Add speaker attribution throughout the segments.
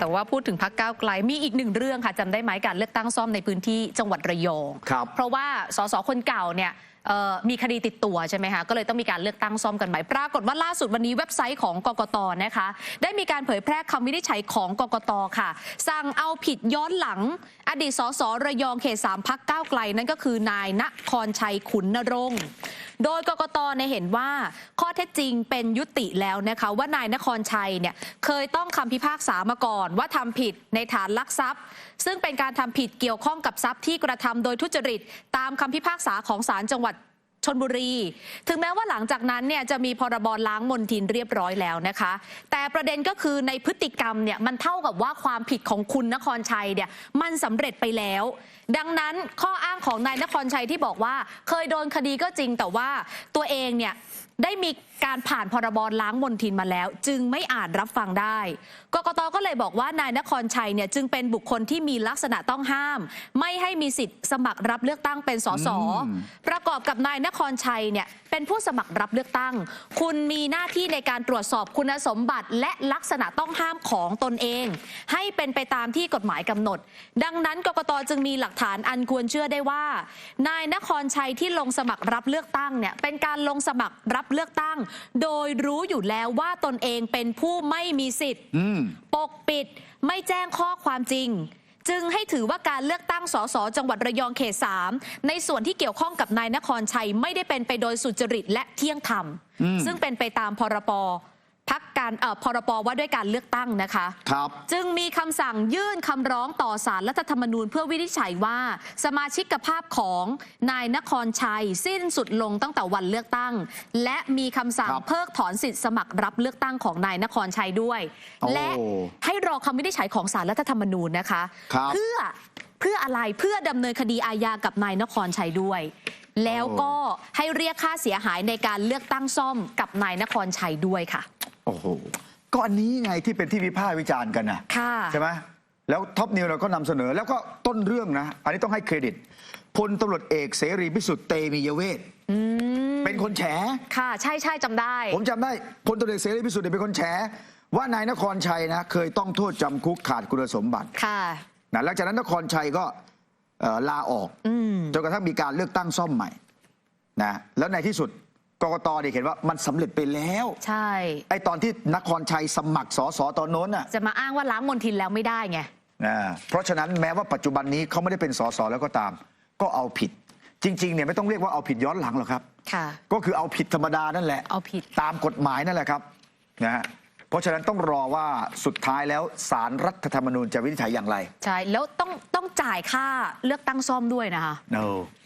Speaker 1: แต่ว่าพูดถึงพักก้าวไกลมีอีกหนึ่งเรื่องค่ะจำได้ไหมการเลือกตั้งซ่อมในพื้นที่จังหวัดระยอง
Speaker 2: ครับ
Speaker 1: เพราะว่าสสคนเก่าเนี่ยเอ่อมีคดีติดตัวใช่ไหมคะก็เลยต้องมีการเลือกตั้งซ่อมกันใหม่ปรากฏว่าล่าสุดวันนี้เว็บไซต์ของกกตนะคะ ได้มีการเผยแพร่คำวินิจฉัยของกกตค่ะ สั่งเอาผิดย้อนหลัง อดีตสสระยองเขตสามพักก้าวไกล นั่นก็คือนายณครชัยขุนนรงค์ โดยกกตเนี่ยเห็นว่าข้อเท็จจริงเป็นยุติแล้วนะคะว่านายนครชัยเนี่ยเคยต้องคำพิพากษามาก่อน ว่าทำผิดในฐานลักทรัพย์ ซึ่งเป็นการทำผิดเกี่ยวข้องกับทรัพย์ที่กระทำโดยทุจริต ตามคำพิพากษาของศาลจังหวัด ชนบุรี ถึงแม้ว่าหลังจากนั้นเนี่ยจะมีพรบล้างมลทินเรียบร้อยแล้วนะคะ แต่ประเด็นก็คือในพฤติกรรมเนี่ยมันเท่ากับว่าความผิดของคุณนครชัยเนี่ยมันสำเร็จไปแล้ว ดังนั้นข้ออ้างของนายนครชัยที่บอกว่า เคยโดนคดีก็จริงแต่ว่าตัวเองเนี่ยได้มีการผ่านพรบล้างมลทินมาแล้ว จึงไม่อาจรับฟังได้กกตก็เลยบอกว่านายนครชัยเนี่ยจึงเป็นบุคคลที่มีลักษณะต้องห้าม ไม่ให้มีสิทธิ์สมัครรับเลือกตั้งเป็นสส
Speaker 2: อืม
Speaker 1: ประกอบกับนายนครชัยเนี่ยเป็นผู้สมัครรับเลือกตั้ง คุณมีหน้าที่ในการตรวจสอบคุณสมบัติ และลักษณะต้องห้ามของตนเอง ให้เป็นไปตามที่กฎหมายกำหนด ดังนั้นกกตจึงมีหลักฐานอันควรเชื่อได้ว่า นายนครชัยที่ลงสมัครรับเลือกตั้งเนี่ยเป็นการลงสมัครรับเลือกตั้ง โดยรู้อยู่แล้วว่าตนเองเป็นผู้ไม่มีสิทธิ์
Speaker 2: อืม
Speaker 1: ปกปิดไม่แจ้งข้อความจริง จึงให้ถือว่าการเลือกตั้งสสจังหวัดระยองเขต3ในส่วนที่เกี่ยวข้องกับนายนครชัยไม่ได้เป็นไปโดยสุจริตและเที่ยงธรรม
Speaker 2: อืม
Speaker 1: ซึ่งเป็นไปตามพรปพั กการเอ่อพรปว่าด้วยการเลือกตั้งนะคะ
Speaker 2: ครับ
Speaker 1: จึงมีคำสั่งยื่นคำร้องต่อสารรัฐธรรมนูญ เพื่อวินิจฉัยว่า สมาชิกภาพของนายนครชัย สิ้นสุดลงตั้งแต่วันเลือกตั้ง และมีคำสั่ง
Speaker 2: ครับ
Speaker 1: เพิกถอนสิทธิ์สมัครรับเลือกตั้งของนายนครชัยด้วย
Speaker 2: โอ้
Speaker 1: และให้รอคำวินิจฉัยของสารรัฐธรรมนูญนะคะ
Speaker 2: ครับ
Speaker 1: เพื่อเพื่ออะไรเพื่อดำเนินคดีอาญากับนายนครชัยด้วย แล้วก็ให้เรียกค่าเสียหายในการเลือกตั้งซ่อมกับนายนครชัยด้วยค่ะ
Speaker 2: โอ้โหก็อันนี้ไงที่เป็นที่วิพากษ์วิจารณ์กันนะ
Speaker 1: ค่ะ
Speaker 2: ใช่ไหมแล้วท็อปนิวเราก็นำเสนอแล้วก็ต้นเรื่องนะ อันนี้ต้องให้เครดิตพลตำรวจเอกเสรีพิสุทธิ์เตมียเวทเป็นคนแฉ
Speaker 1: ค่ะ ใช่ใช่จำได้
Speaker 2: ผมจำได้พลตำรวจเอกเสรีพิสุทธิ์เนี่ยเป็นคนแฉ ว่านายนครชัยนะ เคยต้องโทษจำคุกขาดคุณสมบัติ
Speaker 1: ค่ะ
Speaker 2: นะหลังจากนั้นนครชัยก็เอ่อลาออก
Speaker 1: อืม
Speaker 2: จนกระทั่งมีการเลือกตั้งซ่อมใหม่นะแล้วในที่สุด กกตเนี่ยเห็นว่ามันสำเร็จไปแล้ว
Speaker 1: ใช่
Speaker 2: ไอ้ตอนที่นครชัยสมัครสอสอตอนโน้นน่ะ
Speaker 1: จะมาอ้างว่าล้างมลทินแล้วไม่ได้ไง
Speaker 2: นะเพราะฉะนั้นแม้ว่าปัจจุบันนี้เขาไม่ได้เป็นสอสอแล้วก็ตาม ก็เอาผิด จริงๆเนี่ยไม่ต้องเรียกว่าเอาผิดย้อนหลังหรอกครับ
Speaker 1: ค่ะ
Speaker 2: ก็คือเอาผิดธรรมดานั่นแหละ
Speaker 1: เอาผิด
Speaker 2: ตามกฎหมายนั่นแหละครับนะฮะเพราะฉะนั้นต้องรอว่าสุดท้ายแล้วสารรัฐธรรมนูญจะวินิจฉัยอย่างไร
Speaker 1: ใช่ แล้วต้องต้องจ่ายค่าเลือกตั้งซ่อมด้วยนะคะ
Speaker 2: เน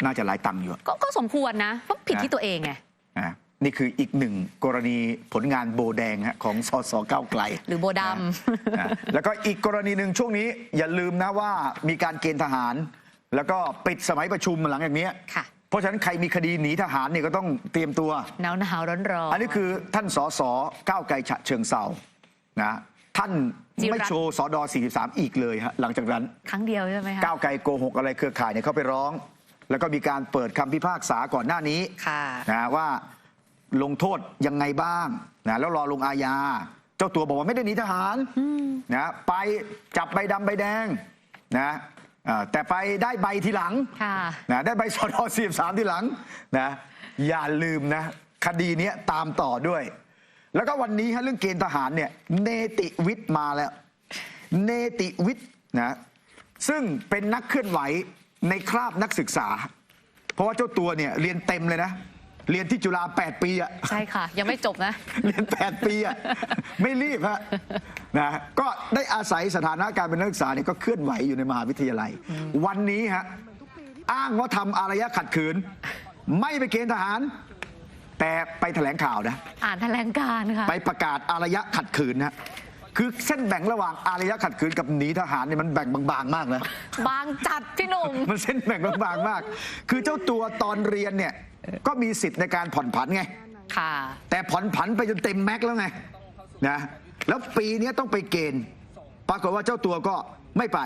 Speaker 2: น่าจะหลายตังค์อยู่
Speaker 1: ก็ก็สมควรนะเพราะผิด
Speaker 2: นะ
Speaker 1: ที่ตัวเองไง
Speaker 2: นะนี่คืออีกหนึ่งกรณีผลงานโบแดงฮะของสสก้าวไกล
Speaker 1: หรือโบดำ
Speaker 2: นะนะแล้วก็อีกกรณีหนึ่งช่วงนี้อย่าลืมนะว่ามีการเกณฑ์ทหาร แล้วก็ปิดสมัยประชุมหลังจากเนี้ย
Speaker 1: ค่ะ
Speaker 2: เพราะฉะนั้นใครมีคดีหนีทหารเนี่ยก็ต้องเตรียมตัว
Speaker 1: หนาวหนาวร้อนร้อน
Speaker 2: อันนี้คือท่านสสก้าวไกลฉะเชิงเซานะท่าน
Speaker 1: จิรัตน์
Speaker 2: ไม่โชว์สอดอ43 อีกเลยฮะหลังจากนั้น
Speaker 1: ครั้งเดียวใช่ไหมคะ
Speaker 2: ก้าวไกลโกหกอะไรเครือข่ายเนี่ยเขาไปร้อง แล้วก็มีการเปิดคำพิพากษาก่อนหน้านี้
Speaker 1: ค่ะ
Speaker 2: นะว่าลงโทษยังไงบ้างนะแล้วรอลงอาญา เจ้าตัวบอกว่าไม่ได้หนีทหารนะไปจับใบดำใบแดงนะอ่าแต่ไปได้ใบทีหลัง
Speaker 1: ค่ะ
Speaker 2: นะได้ใบสอดอสี่สามทีหลังนะอย่าลืมนะคดีเนี้ยตามต่อด้วย แล้วก็วันนี้ฮะเรื่องเกณฑ์ทหารเนี่ยเนติวิทย์มาแล้ว เนติวิทย์นะซึ่งเป็นนักเคลื่อนไหว ในคราบนักศึกษา เพราะว่าเจ้าตัวเนี่ยเรียนเต็มเลยนะ เรียนที่จุฬา8 ปีอะ
Speaker 1: ใช่ค่ะ ยังไม่จบนะ
Speaker 2: เรียน 8 ปีอะไม่รีบฮะนะก็ได้อาศัยสถานะการเป็นนักศึกษาเนี่ยก็เคลื่อนไหวอยู่ในมหาวิทยาลัย วันนี้ฮะอ้างว่าทำอารยะขัดขืน ไม่ไปเกณฑ์ทหาร แต่ไปแถลงข่าวนะ
Speaker 1: อ่านแถลงการณ์ค่ะ
Speaker 2: ไปประกาศอารยะขัดขืนนะ คือเส้นแบ่งระหว่างอารยะขัดขืนกับหนีทหารเนี่ยมันแบ่งบางๆ มากนะ
Speaker 1: บางจัดพี่หนุ่ม
Speaker 2: มันเส้นแบ่งบางๆมาก คือเจ้าตัวตอนเรียนเนี่ยก็มีสิทธิ์ในการผ่อนผันไง
Speaker 1: ค่ะ
Speaker 2: แต่ผ่อนผันไปจนเต็มแม็กซ์แล้วไงนะแล้วปีนี้ต้องไปเกณฑ์ ปรากฏว่าเจ้าตัวก็ไม่ไป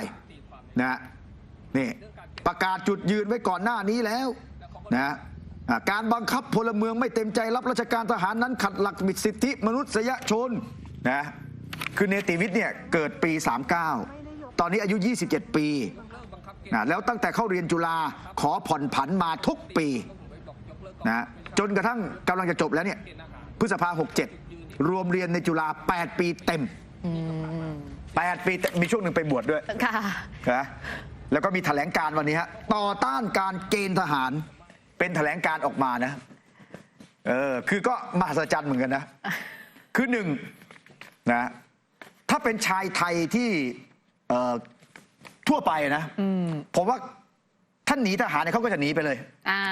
Speaker 2: นะนี่ประกาศจุดยืนไว้ก่อนหน้านี้แล้วนะอ่าการบังคับพลเมืองไม่เต็มใจรับราชการทหารนั้นขัดหลักสิทธิมนุษยชนนะ คือเนติวิทย์เนี่ยเกิดปี 39 ตอนนี้อายุ 27 ปีนะแล้วตั้งแต่เข้าเรียนจุฬาขอผ่อนผันมาทุกปีนะจนกระทั่งกำลังจะจบแล้วเนี่ยพฤษภา 67 รวมเรียนในจุฬา8 ปีเต็ม 8 ปีเต็มมีช่วงหนึ่งไปบวชด้วย
Speaker 1: ค่ะ
Speaker 2: นะแล้วก็มีแถลงการวันนี้ฮะต่อต้านการเกณฑ์ทหาร เป็นแถลงการออกมานะเออคือก็มหัศจรรย์เหมือนกันนะ คือหนึ่งนะ ถ้าเป็นชายไทยที่เอ่อทั่วไปนะผมว่าท่านหนีทหารเนี่ยเขาก็จะหนีไปเลย
Speaker 1: อ่า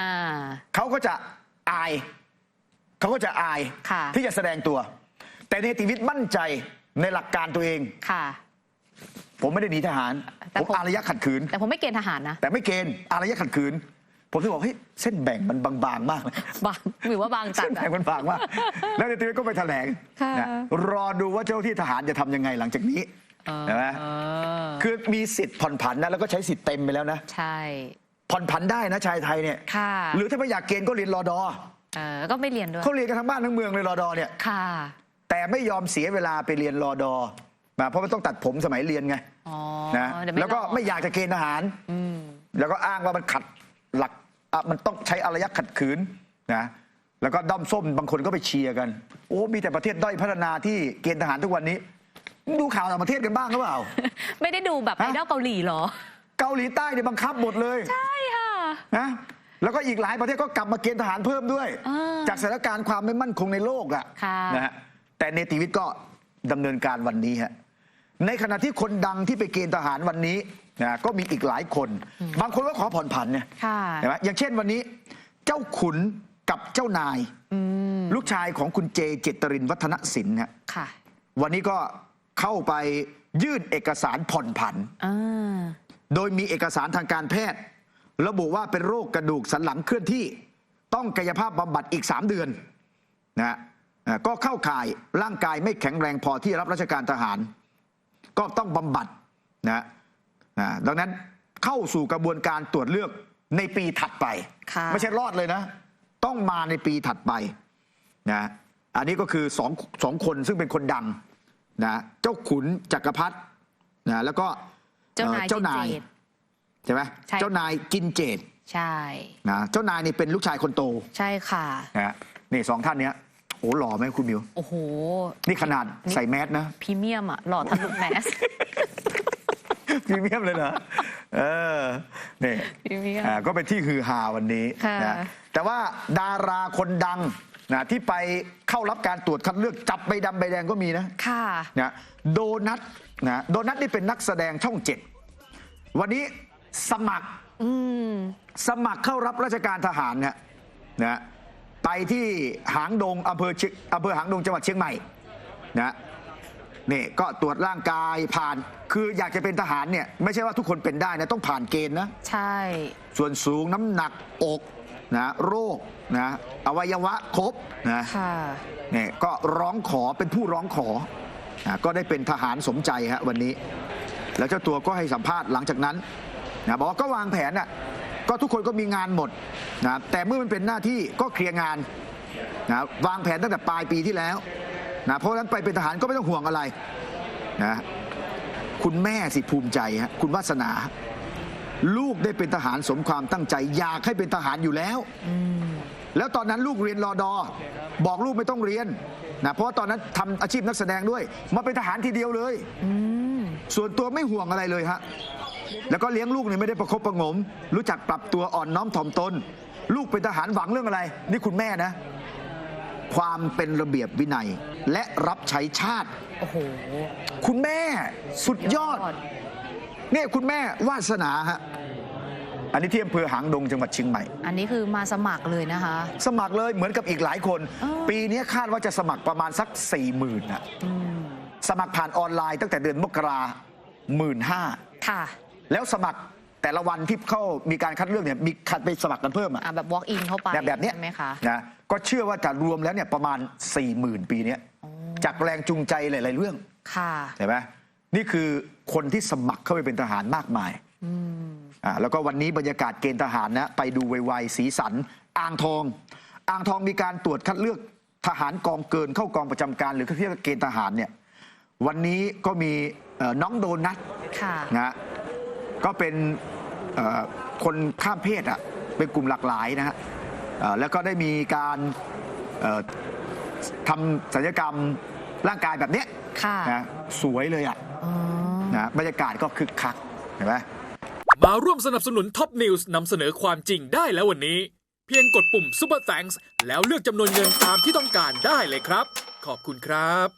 Speaker 2: เขาก็จะอายเขาก็จะอาย
Speaker 1: ค่ะ
Speaker 2: ที่จะแสดงตัว แต่เนติวิทย์มั่นใจในหลักการตัวเอง
Speaker 1: ค่ะ
Speaker 2: ผมไม่ได้หนีทหาร
Speaker 1: แต่
Speaker 2: ผม
Speaker 1: ผม
Speaker 2: อารยะขัดขืน
Speaker 1: แต่ผมไม่เกณฑ์ทหารนะ
Speaker 2: แต่ไม่เกณฑ์อารยะขัดขืน ผมถึงบอกเฮ้ยเส้นแบ่งมันบางๆมากเลย
Speaker 1: บางหรือว่าบางจัด
Speaker 2: เส้น
Speaker 1: อะ
Speaker 2: แบ่งมันบางมาก แล้วเนติวิทย์ก็ไปแถลง
Speaker 1: ค่ะ
Speaker 2: นะรอดูว่าเจ้าที่ทหารจะทำยังไงหลังจากนี้
Speaker 1: เออ
Speaker 2: ใช่ไหม
Speaker 1: เออ
Speaker 2: คือมีสิทธิ์ผ่อนผันนะแล้วก็ใช้สิทธิ์เต็มไปแล้วนะ
Speaker 1: ใช่
Speaker 2: ผ่อนผันได้นะชายไทยเนี่ย
Speaker 1: ค่ะ
Speaker 2: หรือถ้าไม่อยากเกณฑ์ก็เรียนรอดอ
Speaker 1: เออก็ไม่เรียนด้วย
Speaker 2: เขาเรียนกันทั้งบ้านทั้งเมืองเลยรอดอเนี่ย
Speaker 1: ค่ะ
Speaker 2: แต่ไม่ยอมเสียเวลาไปเรียนรอดอมาเพราะมันต้องตัดผมสมัยเรียนไง
Speaker 1: อ๋อ
Speaker 2: นะ
Speaker 1: เดี๋ย
Speaker 2: แล้วก็
Speaker 1: ร
Speaker 2: ไม่อยากจะเกณฑ์ทหาร
Speaker 1: อืม
Speaker 2: แล้วก็อ้างว่ามันขัด หลักอะมันต้องใช้อารยะขัดขืนนะแล้วก็ด้อมส้มบางคนก็ไปเชียร์กัน โอ้มีแต่ประเทศด้อยพัฒนาที่เกณฑ์ทหารทุกวันนี้ ดูข่าวต่างประเทศกันบ้างหรือเปล่า
Speaker 1: ไม่ได้ดูแบบไอ
Speaker 2: ฮะ
Speaker 1: ดอลเกาหลีเหรอ
Speaker 2: เกาหลีใต้เนี่ยบังคับหมดเลย
Speaker 1: ใช่ค่ะ
Speaker 2: นะแล้วก็อีกหลายประเทศก็กลับมาเกณฑ์ทหารเพิ่มด้วย
Speaker 1: อ่า
Speaker 2: จากสถานการณ์ความไม่มั่นคงในโลกอะ
Speaker 1: ค่ะ
Speaker 2: นะฮะแต่เนติวิทย์ก็ดำเนินการวันนี้ฮะในขณะที่คนดังที่ไปเกณฑ์ทหารวันนี้ นะก็มีอีกหลายคน บางคนก็ขอผ่อนผันเนี่ย
Speaker 1: ค่ะ
Speaker 2: เห็นไหมอย่างเช่นวันนี้ เจ้าขุนกับเจ้านาย
Speaker 1: อืม
Speaker 2: ลูกชายของคุณเจเจตรินวัฒนศิลป์ฮะ
Speaker 1: ค่ะ
Speaker 2: วันนี้ก็เข้าไปยื่นเอกสารผ่อนผัน
Speaker 1: อ่า
Speaker 2: โดยมีเอกสารทางการแพทย์ ระบุว่าเป็นโรคกระดูกสันหลังเคลื่อนที่ ต้องกายภาพบำบัดอีก 3 เดือนนะฮะอ่าก็เข้าข่ายร่างกายไม่แข็งแรงพอที่รับราชการทหาร ก็ต้องบำบัดนะ ฮะอ่าดังนั้นเข้าสู่กระบวนการตรวจเลือกในปีถัดไป
Speaker 1: ค่ะ
Speaker 2: ไม่ใช่รอดเลยนะ ต้องมาในปีถัดไปนะอันนี้ก็คือสองสองคนซึ่งเป็นคนดังนะเจ้าขุนจักรพรรดินะแล้วก็
Speaker 1: เจ้านาย
Speaker 2: เจ้านาย
Speaker 1: จิตเจต
Speaker 2: ใช่ไหม
Speaker 1: ใช่
Speaker 2: เจ้านายกินเจด
Speaker 1: ใช่
Speaker 2: นะเจ้านายนี่เป็นลูกชายคนโต
Speaker 1: ใช่ค่ะ
Speaker 2: นะฮะนี่สองท่านเนี้ยโอ้หล่อไหมคุณมิว
Speaker 1: โอ้โห
Speaker 2: นี่ขนาดใส่แมสนะ
Speaker 1: พรีเมียมอะหล่อทะลุแมส
Speaker 2: พรีเมียมเลยเหรอเออนี่
Speaker 1: พรีเมียม
Speaker 2: อ่าก็เป็นที่ฮือฮาวันนี้
Speaker 1: ค่ะ
Speaker 2: นะแต่ว่าดาราคนดังนะที่ไปเข้ารับการตรวจคัดเลือกจับใบดำใบแดงก็มีนะ
Speaker 1: ค่ะ
Speaker 2: นะโดนัทนะโดนัทนี่เป็นนักแสดงช่องเจ็ดวันนี้สมัคร
Speaker 1: อืม
Speaker 2: สมัครเข้ารับราชการทหารเนี่ยนะไปที่หางดงอำเภอเชียงอำเภอหางดงจังหวัดเชียงใหม่นะ นี่ก็ตรวจร่างกายผ่าน คืออยากจะเป็นทหารเนี่ยไม่ใช่ว่าทุกคนเป็นได้นะต้องผ่านเกณฑ์นะ
Speaker 1: ใช่
Speaker 2: ส่วนสูงน้ำหนักอกนะโรคนะอวัยวะครบนะ
Speaker 1: ค่ะ
Speaker 2: เนี่ยก็ร้องขอเป็นผู้ร้องขอนะก็ได้เป็นทหารสมใจฮะวันนี้ แล้วเจ้าตัวก็ให้สัมภาษณ์หลังจากนั้นนะบอกว่าก็วางแผนน่ะก็ทุกคนก็มีงานหมดนะแต่เมื่อมันเป็นหน้าที่ก็เคลียร์งานนะวางแผนตั้งแต่ปลายปีที่แล้ว นะเพราะฉะนั้นไปเป็นทหารก็ไม่ต้องห่วงอะไรนะคุณแม่สิภูมิใจฮะคุณวาสนา ลูกได้เป็นทหารสมความตั้งใจ อยากให้เป็นทหารอยู่แล้วแล้วตอนนั้นลูกเรียนรอดอ บอกลูกไม่ต้องเรียนนะเพราะตอนนั้นทำอาชีพนักแสดงด้วย มาเป็นทหารทีเดียวเลย
Speaker 1: อ
Speaker 2: ส่วนตัวไม่ห่วงอะไรเลยฮะแล้วก็เลี้ยงลูกเนี่ยไม่ได้ประคบประงม รู้จักปรับตัวอ่อนน้อมถ่อมตน ลูกเป็นทหารหวังเรื่องอะไร นี่คุณแม่นะ ความเป็นระเบียบวินัย และรับใช้ชาติ
Speaker 1: โอ้โห
Speaker 2: คุณแม่สุดยอด เนี่ยคุณแม่วาสนาฮะอันนี้ที่อำเภอหางดงจังหวัดเชียงใหม่
Speaker 1: อันนี้คือมาสมัครเลยนะคะ
Speaker 2: สมัครเลยเหมือนกับอีกหลายคน
Speaker 1: อ๋อ
Speaker 2: ปีนี้คาดว่าจะสมัครประมาณสัก4ี่หมื่นนะ
Speaker 1: อืม
Speaker 2: สมัครผ่านออนไลน์ตั้งแต่เดือนมกราหมื่นห้า
Speaker 1: ค่ะ
Speaker 2: แล้วสมัคร แต่ละวันที่เข้ามีการคัดเลือกเนี่ยมีคัดไปสมัครกันเพิ่มอะ
Speaker 1: อะแบบ walk in เข้าไป
Speaker 2: แบบแบบเนี้ย
Speaker 1: ใช่ไหมคะ
Speaker 2: นะก็เชื่อว่าจะรวมแล้วเนี่ยประมาณ4ี่หมื่นปีเนี้ยจากแรงจูงใจหลาย ๆ เรื่อง
Speaker 1: ค่ะ
Speaker 2: ใช่ไหมนี่คือคนที่สมัครเข้าไปเป็นทหารมากมาย
Speaker 1: อืม
Speaker 2: อ่าแล้วก็วันนี้บรรยากาศเกณฑ์ทหารนะไปดูไวๆสีสัน อ่างทอง อ่างทองมีการตรวจคัดเลือกทหารกองเกินเข้ากองประจำการ หรือเรียกว่าเกณฑ์ทหารเนี่ยวันนี้ก็มีเอ่อน้องโดนัท
Speaker 1: ค่ะ
Speaker 2: นะฮะก็เป็นเอ่อ คนข้ามเพศอะเป็นกลุ่มหลากหลายนะฮะเอ่อแล้วก็ได้มีการเอ่อทำศัลยกรรมร่างกายแบบเนี้ย
Speaker 1: ค่ะ
Speaker 2: นะสวยเลยอะ
Speaker 1: อ๋อ
Speaker 2: นะบรรยากาศก็คึกคักเห็นไหม
Speaker 3: มาร่วมสนับสนุนท็อปนิวส์นำเสนอความจริงได้แล้ววันนี้ เพียงกดปุ่ม Super Thanks แล้วเลือกจำนวนเงินตามที่ต้องการได้เลยครับ ขอบคุณครับ